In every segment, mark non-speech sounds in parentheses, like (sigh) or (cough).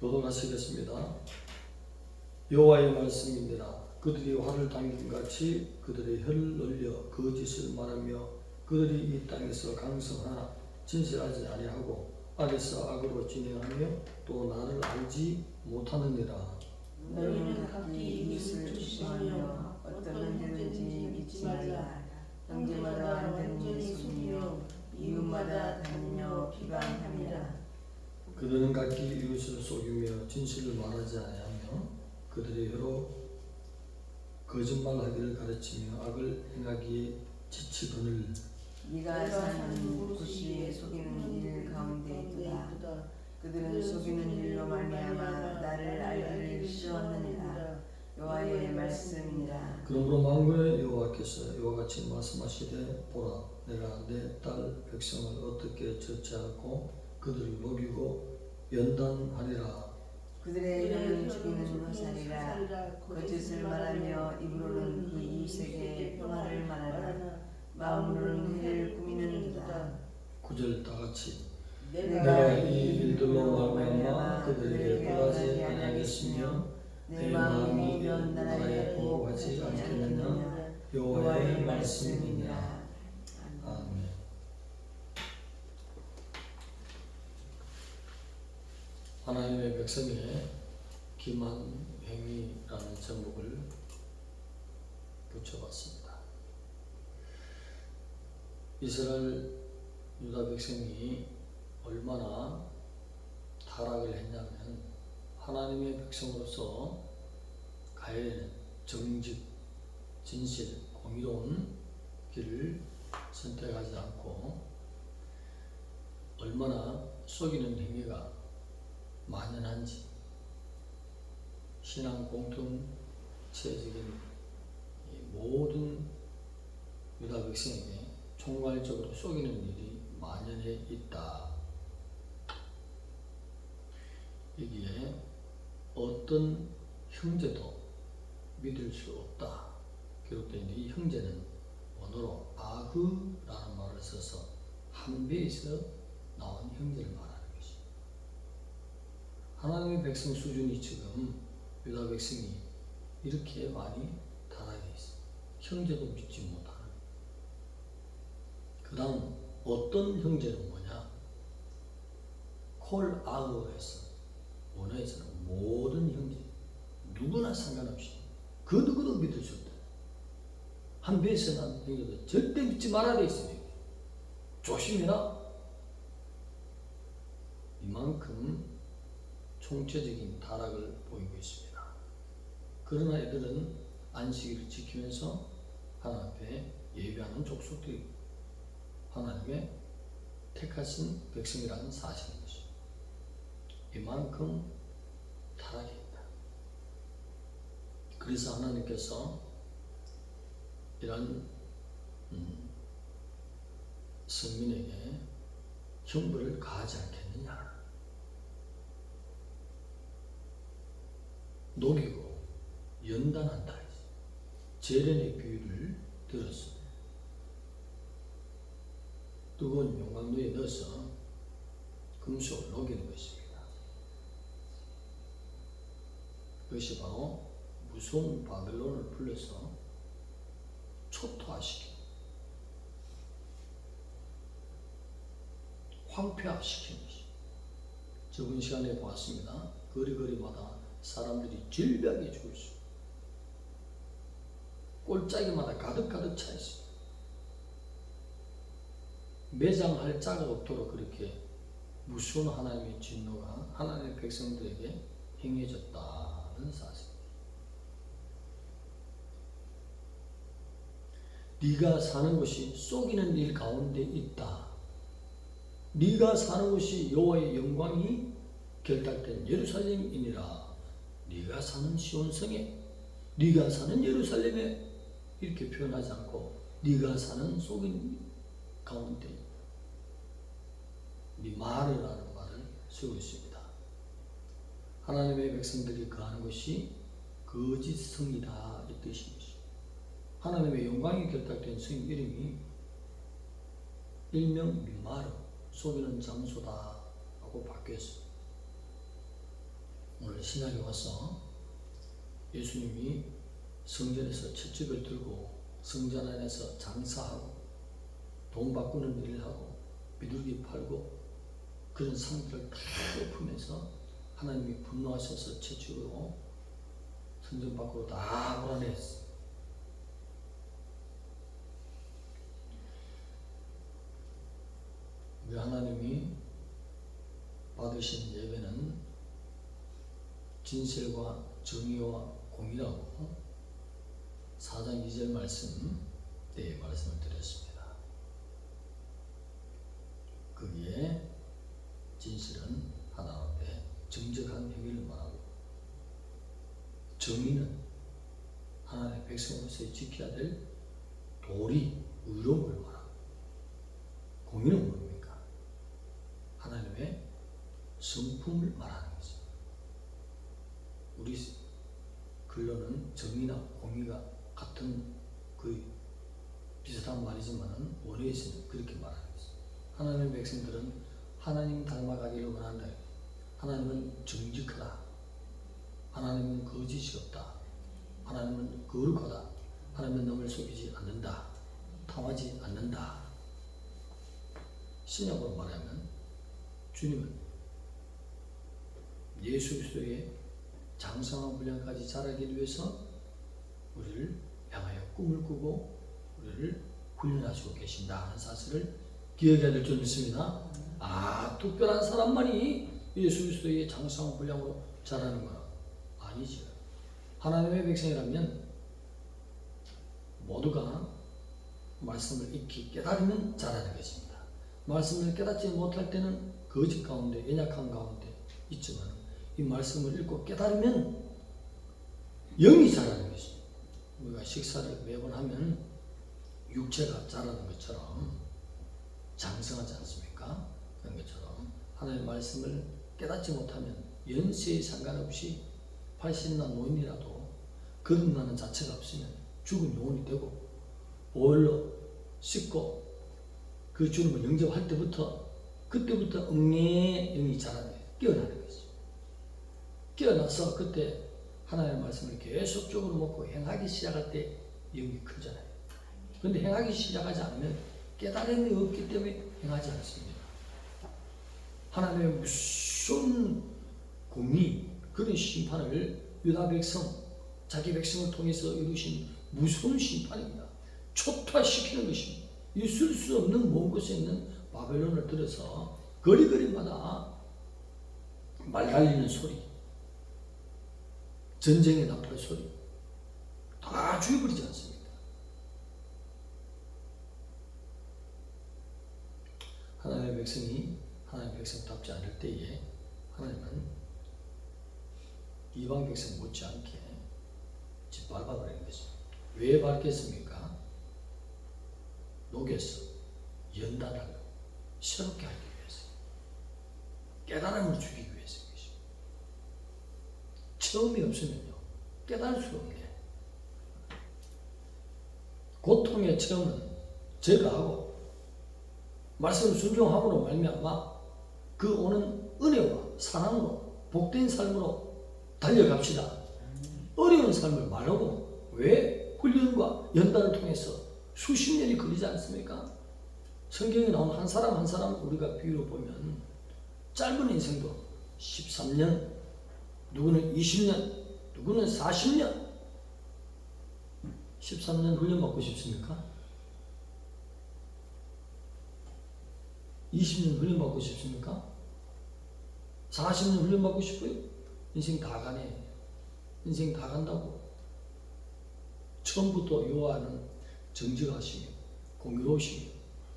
교독하시겠습니다. 여호와의 말씀입니다. 그들이 화를 당긴 같이 그들의 혀를 늘려 거짓을 말하며 그들이 이 땅에서 강성하나 진실하지 아니하고 악에서 악으로 진행하며 또 나를 알지 못하느니라. 너희는 각기 이웃을 조심하며 어떤 형제든지 믿지 말라. 형제마다 완전히 속이며 이웃마다 다니며 비방함이라. 그들은 각기 이웃을 속이며 진실을 말하지 아니하며 그들의 혀로 거짓말하기를 가르치며 악을 행하기에 지치거늘 네가 사는 곳이 속이는 일 가운데 있도다. 그들은 속이는 일로 말미암아 나를 알기를 싫어하느니라. 여호와의 말씀이니라. 그러므로 만군의 여호와께서 이와 같이 말씀하시되 보라 내가 내 딸 백성을 어떻게 처치하고 그들을 먹이고 연단하리라 그들의 혀는 죽이는 화살이라. 거짓을 말하며 입으로는 그 이웃에게 평화를 말하라. 마음으로는 해를 꾸미는 도다. 구절 다같이 내가 이이 일들로 말미암아 그들에게 벌하지 아니하겠으며 내 마음이 연단하여 보호하지 않겠느냐 여호와의 말씀이니라 아멘 하나님의 백성의 기만 행위라는 제목을 붙여봤습니다. 이스라엘 유다 백성이 얼마나 타락을 했냐면 하나님의 백성으로서 가야 되는 정직, 진실, 공의로운 길을 선택하지 않고 얼마나 속이는 행위가 만연한지 신앙 공동체적인 이 모든 유다 백성에게 총괄적으로 속이는 일이 만연해 있다. 여기에 어떤 형제도 믿을 수 없다. 기록된 이 형제는 원어로 아흐라는 말을 써서 한배에서 나온 형제를 것이. 하나님의 백성 수준이 지금 유다 백성이 이렇게 많이 타락해 있어. 형제도 믿지 못하는. 그 다음 어떤 형제는 뭐냐? 콜 아흐에서 원어에서는 모든 형제 누구나 상관없이 그 누구도 믿을 수 없다. 한 배에서 난 형제도 절대 믿지 말아야 돼 있어요. 조심해라. 이만큼 총체적인 타락을 보이고 있습니다. 그러나 애들은 안식일을 지키면서 하나님 앞에 예배하는 족속들이 하나님의 택하신 백성이라는 사실인 것입니다. 이만큼 타락했다. 그래서 하나님께서 이런 음, 성민에게 형벌을 가하지 않겠느냐. 녹이고 연단한다. 재련의 비유를 들었습니다. 뜨거운 용광로에 넣어서 금속을 녹이는 것입니다. 그것이 바로 무서운 바벨론을 불러서 초토화시키는 황폐화시키는 것이 저번 시간에 보았습니다. 거리거리마다 사람들이 질병에 죽을 수 꼴짜기마다 가득가득 차 있습니다. 매장할 자가 없도록 그렇게 무서운 하나님의 진노가 하나님의 백성들에게 행해졌다는 사실. 네가 사는 곳이 속이는 일 가운데 있다. 네가 사는 곳이 여호와의 영광이 결탁된 예루살렘이니라. 네가 사는 시온성에, 네가 사는 예루살렘에 이렇게 표현하지 않고 네가 사는 속인 가운데 네 마르라는 말을 쓰고 있습니다. 하나님의 백성들이 거하는 것이 거짓 성이다 이 뜻인 것입니다. 하나님의 영광이 결탁된 성 이름이 일명 미마르 속이는 장소다 하고 바뀌었습니다. 오늘 신약에 와서 예수님이 성전에서 채찍을 들고 성전 안에서 장사하고 돈 바꾸는 일을 하고 비둘기 팔고 그런 상들을 다 엎으면서 하나님이 분노하셔서 채찍으로 성전 밖으로 다 몰아냈어. 우리 하나님이 받으신 예배는 진실과 정의와 공의라고 4장 2절 말씀 때 말씀을 드렸습니다. 거기에 진실은 하나인데 정직한 행위를 말하고 정의는 하나님의 백성으로서 지켜야 될 도리, 의로움을 말하고 공의는 뭡니까? 하나님의 성품을 말하는 것입니다. 우리 근로는 정의나 공의가 같은 그 비슷한 말이지만 원어에서는 그렇게 말하는 것입니다. 하나님의 백성들은 하나님 닮아가기를 원한다. 하나님은 정직하다. 하나님은 거짓이 없다. 하나님은 거룩하다. 하나님은 남을 속이지 않는다. 탐하지 않는다. 신약으로 말하면 주님은 예수 그리스도의 장성한 분량까지 자라기 위해서 우리를 향하여 꿈을 꾸고 우리를 훈련하시고 계신다 하는 사실을 기억해야 될 줄 믿습니다. 아 특별한 사람만이 예수 그리스도의 장성한 분량으로 자라는 건 아니죠. 하나님의 백성이라면 모두가 말씀을 익히 깨달으면 자라는 것입니다. 말씀을 깨닫지 못할 때는 거짓 가운데 연약한 가운데 있지만 이 말씀을 읽고 깨달으면 영이 자라는 것입니다. 우리가 식사를 매번 하면 육체가 자라는 것처럼 장성하지 않습니까? 그런 것처럼 하나님의 말씀을 깨닫지 못하면 연세에 상관없이 80나 노인이라도 거듭나는 자체가 없으면 죽은 영혼이 되고 보혈로 씻고 그 주님을 영접할 때부터 그때부터 응애 영이 자라는 거예요. 깨어나는 것이죠. 깨어나서 그때 하나님의 말씀을 계속적으로 먹고 행하기 시작할 때 영이 크잖아요. 근데 행하기 시작하지 않으면 깨달음이 없기 때문에 행하지 않습니다. 하나님의 무슨 공의 그런 심판을 유다 백성 자기 백성을 통해서 이루신 무서운 심판입니다. 초토화시키는 것입니다. 있을 수 없는 먼 곳에 있는 바벨론을 들어서 거리거리마다 말 달리는 소리, 전쟁의 나팔 소리 다 죽여버리지 않습니까? 하나님의 백성이 하나님의 백성답지 않을 때에 하나님은 이방 백성 못지않게 짓밟아버리는 것입니다. 왜 밟겠습니까? 녹여서 연단하고 새롭게 하기 위해서 깨달음을 주기. 처음이 없으면요 깨달을 수가 없네. 고통의 처음은 제가 하고 말씀 순종함으로 말미암아 그 오는 은혜와 사랑으로 복된 삶으로 달려갑시다. 어려운 삶을 말하고 왜 훈련과 연단을 통해서 수십 년이 걸리지 않습니까? 성경에 나온 한 사람 한 사람 우리가 비유로 보면 짧은 인생도 13년, 누구는 20년, 누구는 40년, 13년 훈련 받고 싶습니까? 20년 훈련 받고 싶습니까? 40년 훈련 받고 싶어요? 인생 다 가네. 인생 다 간다고. 처음부터 요하는 정직하시며 공유로우시며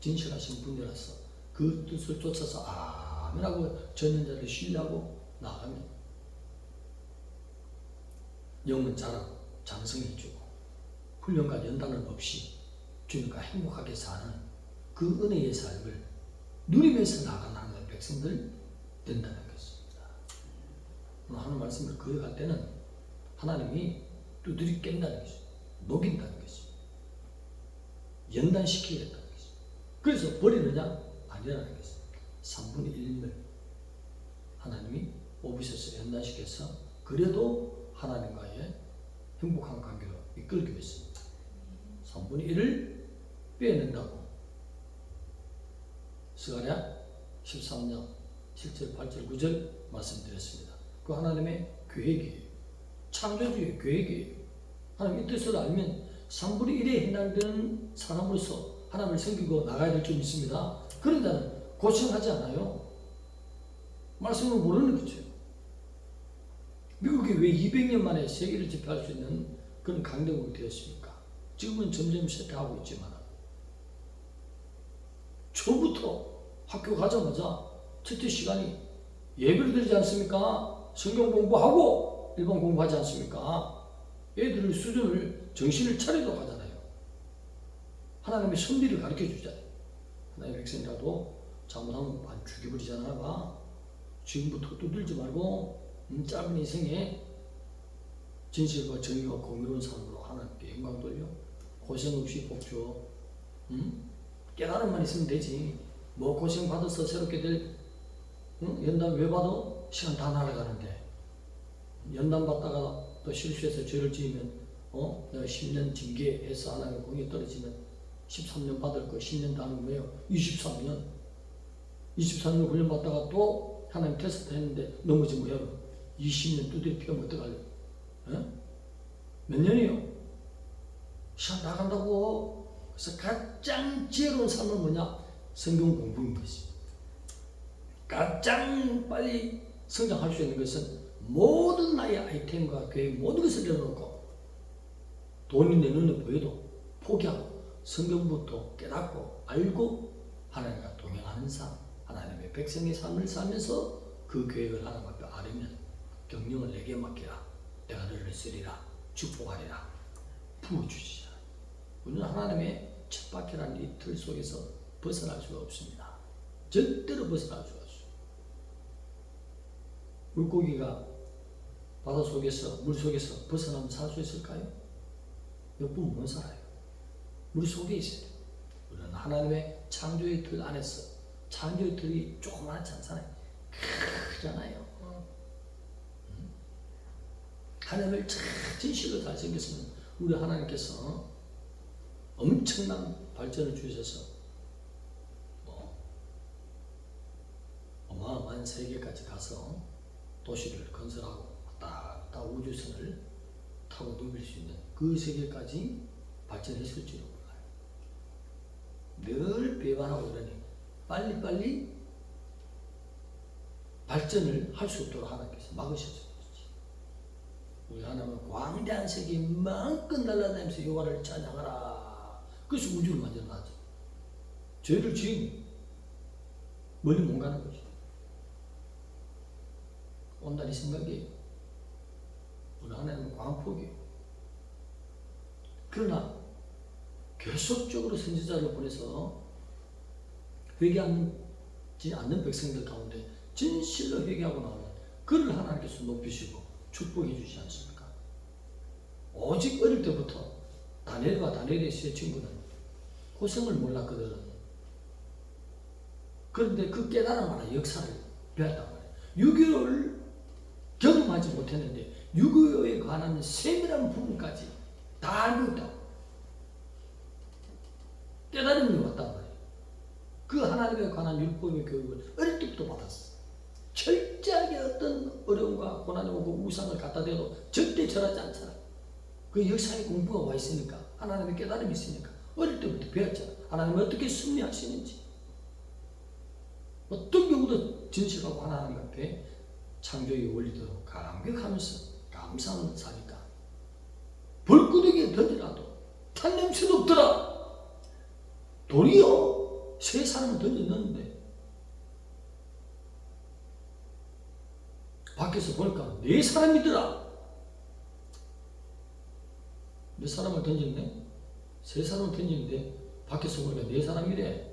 진실하신 분이라서 그 뜻을 쫓아서 아멘하고 전nhân 자를 신뢰하고 나가면 영은 자라고 장성해지고 훈련과 연단은 없이 주님과 행복하게 사는 그 은혜의 삶을 누리면서 나가는 하나님의 백성들 된다는 것입니다. 오늘 하는 말씀을 그어갈 때는 하나님이 두드리 깬다는 것입니다. 녹인다는 것입니다. 연단시키겠다는 것입니다. 그래서 버리느냐? 아니라는 것입니다. 3분의 1을 하나님이 오비스에서 연단시켜서 그래도 하나님과의 행복한 관계로 이끌기 위해서 3분의 1을 빼낸다고 스가랴 13장 7절 8절 9절 말씀드렸습니다. 그 하나님의 계획이에요. 창조주의 계획이에요. 하나님 이 뜻을 알면 3분의 1에 해당되는 사람으로서 하나님을 섬기고 나가야 될 줄 믿습니다. 그런 자는 고생하지 않아요. 말씀을 모르는 거죠. 미국이 왜 200년 만에 세계를 지배할 수 있는 그런 강대국이 되었습니까? 지금은 점점 쇠퇴하고 있지만 초부터 학교 가자마자 첫째 시간이 예배를 드리지 않습니까? 성경 공부하고 일반 공부하지 않습니까? 애들 수준을 정신을 차리도록 하잖아요. 하나님의 선비를 가르쳐 주잖아요. 하나님의 백성이라도 잘못하면 반 죽여버리잖아 봐. 지금부터 두들지 말고 음, 짧은 인생에 진실과 정의와 공의로운 삶으로 하나님께 영광 돌려 고생 없이 복 줘. 음? 깨달음만 있으면 되지. 뭐 고생 받아서 새롭게 될 응? 연단 왜 받아? 시간 다 날아가는데 연단 받다가 또 실수해서 죄를 지으면 어? 내가 10년 징계해서 하나님의 공이 떨어지면 13년 받을 거 10년 다는 뭐예요? 23년 23년 훈련 받다가 또 하나님 테스트 했는데 넘어지면 뭐예요? 20년 두드려 피우면 어떡할래? 어? 몇 년이요? 시간 나간다고 그래서 가장 지혜로운 삶은 뭐냐? 성경 공부인 것이. 가장 빨리 성장할 수 있는 것은 모든 나의 아이템과 계획 모든 것을 내려놓고 돈이 내 눈에 보여도 포기하고 성경부터 깨닫고 알고 하나님과 동행하는 삶, 하나님의 백성의 삶을 살면서 그 계획을 하나님 앞에 아뢰면 경영을 내게 맡기라. 내가 너를 쓰리라. 축복하리라. 부어주시라. 우리는 하나님의 쳇바퀴라는 이 틀 속에서 벗어날 수가 없습니다. 절대로 벗어날 수가 없어요. 물고기가 바다 속에서, 물 속에서 벗어나면 살 수 있을까요? 몇분 못 살아요. 물 속에 있어야 돼요. 우리는 하나님의 창조의 틀 안에서 창조의 틀이 조그맣지 않잖아요. 음? 하나님을 참 진실로 잘 생겼으면 우리 하나님께서 엄청난 발전을 주셔서 뭐 어마어마한 세계까지 가서 도시를 건설하고 왔다 갔다 우주선을 타고 누빌 수 있는 그 세계까지 발전했을지도 몰라요. 늘 배반하고 이러니 빨리빨리 발전을 할 수 없도록 하나님께서 막으셨어요. 하나님은 광대한 세계 마음껏 날아다니면서 여호와를 찬양하라. 그래서 우주를 만들어 놨죠. 죄를 지으니 멀리 못 가는 거죠. 온다리 생각이에요. 우리 하나님은 광폭이에요. 그러나 계속적으로 선지자를 보내서 회개하지 않는 백성들 가운데 진실로 회개하고 나오면 그를 하나님께서 높이시고 축복해 주지 않습니까? 오직 어릴 때부터 다니엘과 다니엘의 세 친구는 고생을 몰랐거든. 그런데 그 깨달음 하나 역사를 배웠단 말이에요. 유교를 경험하지 못했는데 유교에 관한 세밀한 부분까지 다 알고 있다고. 깨달음이 왔단 말이에요. 그 하나님에 관한 율법의 교육을 어릴 때부터 받았어. 철 저하게 어떤 어려움과 고난이 오고 우상을 갖다 대도 절대 절하지 않잖아. 그 역사의 공부가 와 있으니까 하나님의 깨달음이 있으니까 어릴 때부터 배웠잖아. 하나님 어떻게 승리하시는지 어떤 경우도 진실하고 하나님 앞에 창조의 원리도 감격하면서 감사하는 사니까 벌구덩이에 던지라도 탄 냄새도 없더라. 도리어 세 사람을 던졌는데 밖에서 보니까 네 사람이더라. 몇 사람을 던졌네? 세 사람을 던졌는데 밖에서 보니까 네 사람이래.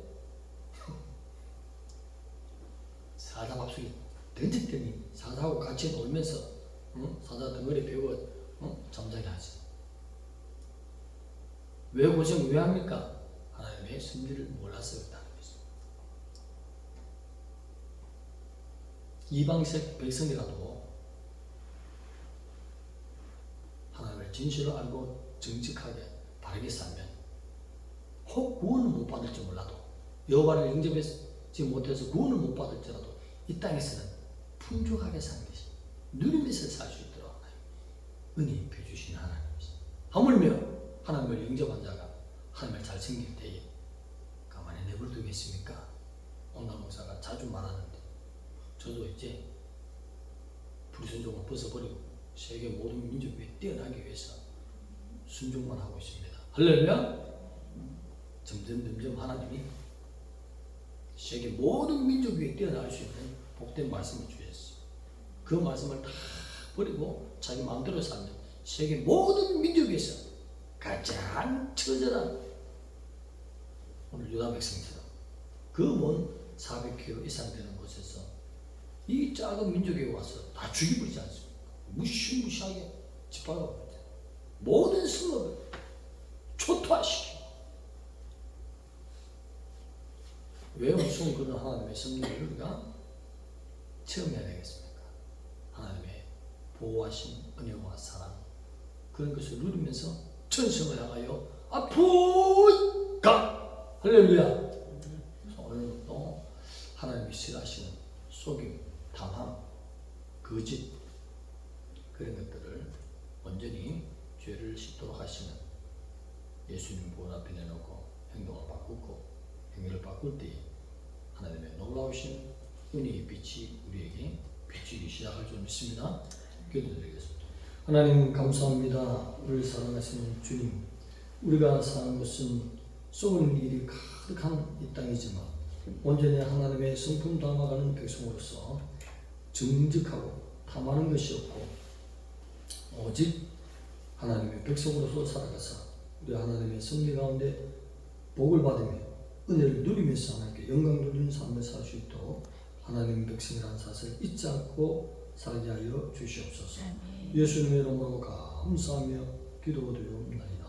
(laughs) 사자 밥속에 던졌더니 사자하고 같이 놀면서 응? 사자 덩어리 배워 응? 잠자게 하지. 왜 고생 왜 합니까? 하나님의 몰라서 그렇다는 거죠. 이방색 백성이라도 하나님의 진실을 알고 정직하게 바르게 살면 혹 구원을 못 받을지 몰라도 여호와를 영접하지 못해서 구원을 못 받을지라도 이 땅에서는 풍족하게 사는 것이 누리면서 살 수 있도록 은혜 입혀 주신 하나님이시다. 하물며 하나님을 영접한 자가 하나님을 잘 섬길 때에 가만히 내버려 두겠습니까? 온나 목사가 자주 말하는데 저도 이제 불순종을 벗어버리고 세계 모든 민족 위에 뛰어나기 위해서 순종만 하고 있습니다. 할렐루야! 점점 점점 하나님이 세계 모든 민족 위에 뛰어날 수 있는 복된 말씀을 주셨어요. 그 말씀을 다 버리고 자기 마음대로 살면 세계 모든 민족에서 가장 처절한 오늘 유다 백성처럼 그 먼 400km 이상 되는 곳에서 이 작은 민족에 와서 다 죽여버리지 않습니까? 무시무시하게 짓밟아버리죠. 모든 성업을 초토화시키고 왜 무슨 그런 하나님의 섭리를 우리가 체험해야 되겠습니까? 하나님의 보호하신 은혜와 사랑 그런 것을 누리면서 천성을 향하여 앞으로 가 할렐루야 그래서 오늘 또 하나님이 싫어하시는 속임, 탐함, 거짓 그런 것들을 온전히 죄를 씻도록 하시는 예수님 보호 앞에 내놓고 행동을 바꾸고 행위를 바꿀 때 하나님의 놀라우신 은혜의 빛이 우리에게 비치기 시작할 줄 믿습니다. 기도드리겠습니다. 하나님 감사합니다. 우리를 사랑하시는 주님, 우리가 사는 곳은 썩은 일이 가득한 이 땅이지만 온전히 하나님의 성품 담아가는 백성으로서 정직하고 탐하는 것이 없고 오직 하나님의 백성으로서 살아가서 우리 하나님의 섭리 가운데 복을 받으며 은혜를 누리면서 하나님께 영광 돌리는 삶을 살 수 있도록 하나님 백성이라는 사실을 잊지 않고 살게 하여 주시옵소서. 예수님의 이름으로 감사하며 기도드리옵나이다.